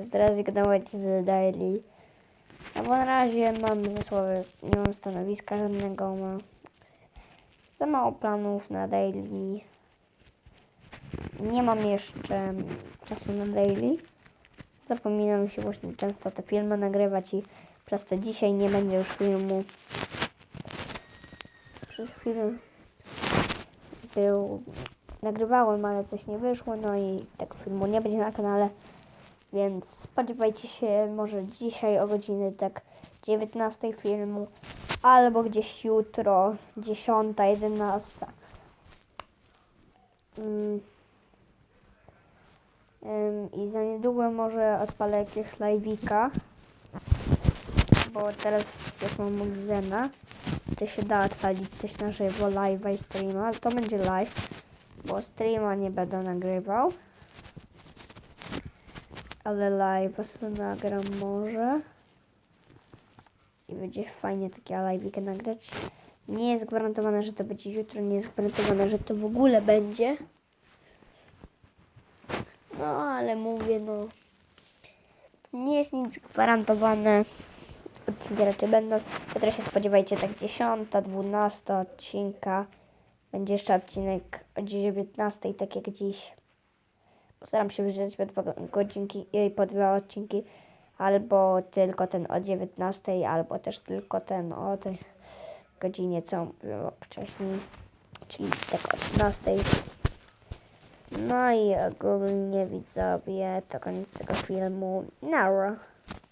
zrezygnować z daily. No bo na razie mam zasłowy, nie mam stanowiska żadnego, mam za mało planów na daily. Nie mam jeszcze czasu na daily. Zapominam się właśnie często te filmy nagrywać i przez to dzisiaj nie będzie już filmu. Przez chwilę był, nagrywałem, ale coś nie wyszło, no i tego filmu nie będzie na kanale. Więc spodziewajcie się może dzisiaj o godziny tak 19 filmu, albo gdzieś jutro 10, 11. Mm. I za niedługo może odpalę jakiegoś live'ika, bo teraz jak mam Zena, to się da odpalić coś na żywo, live'a i streama, ale to będzie live, bo streama nie będę nagrywał ale live sobie nagram może. I będzie fajnie takie live'iki nagrać. Nie jest gwarantowane, że to będzie jutro, nie jest gwarantowane, że to w ogóle będzie. No, ale mówię, no. Nie jest nic gwarantowane. Odcinki raczej będą. Jutro się spodziewajcie tak 10, 12 odcinka. Będzie jeszcze odcinek o 19, tak jak dziś. Postaram się wyżyć po dwa godzinki, po dwa odcinki, albo tylko ten o 19, albo też tylko ten o tej godzinie, co było wcześniej, czyli tak o 12. No i ogólnie widzowie, to koniec tego filmu. Nara.